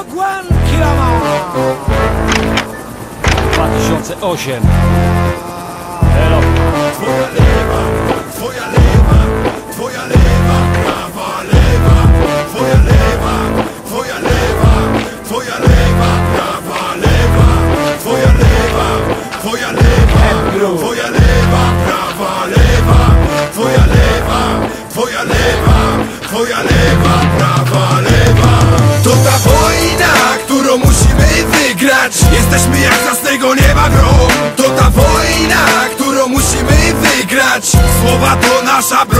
Ogłan Kilama 2008 Elo Twoja lewa, twoja lewa, twoja lewa, prawa lewa, twoja lewa, twoja lewa, twoja lewa, prawa lewa, twoja lewa, twoja lewa, twoja lewa, prawa lewa, twoja lewa, twoja lewa, twoja lewa, prawa lewa. Jesteśmy jak z jasnego nieba grom. To ta wojna, którą musimy wygrać. Słowa to nasza broń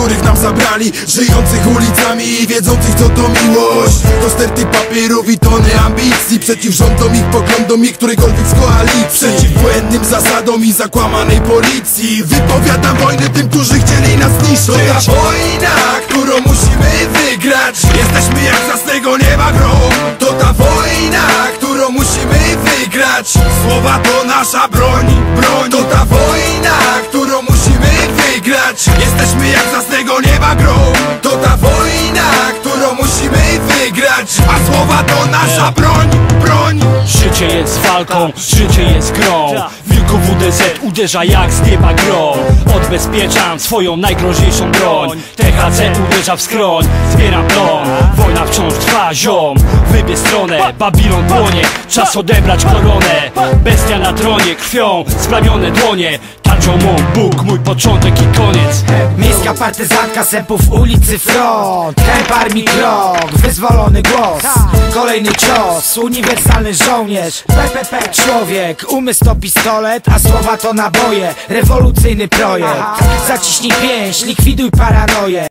których nam zabrali Żyjących ulicami i wiedzących co to miłość. To sterty papierów i tony ambicji Przeciw rządom ich poglądom i którejkolwiek z koalicji. Przeciw błędnym zasadom i zakłamanej policji. Wypowiadam wojnę tym, którzy chcieli nas zniszczyć. To ta wojna, którą musimy wygrać. Jesteśmy jak z jasnego nieba grom To ta wojna, którą musimy wygrać. Słowa to nasza broń, to nasza broń, broń. Życie jest walką, życie jest grą. Wilku WDZ uderza jak z nieba grom Odbezpieczam swoją najgroźniejszą broń. THC uderza w skroń, zbieram plon. Wojna wciąż trwa, ziom. Wybie stronę, Babilon płonie. Czas odebrać koronę. Bestia na tronie, krwią splamione dłonie Tarczą mą Bóg, mój początek i koniec. Miejska partyzantka sępów ulicy front. Herb armii krok, wyzwolony głos. Kolejny cios, uniwersalny żołnierz. PPP człowiek, umysł to pistolet A słowa to naboje, rewolucyjny projekt. Zaciśnij pięść, likwiduj paranoję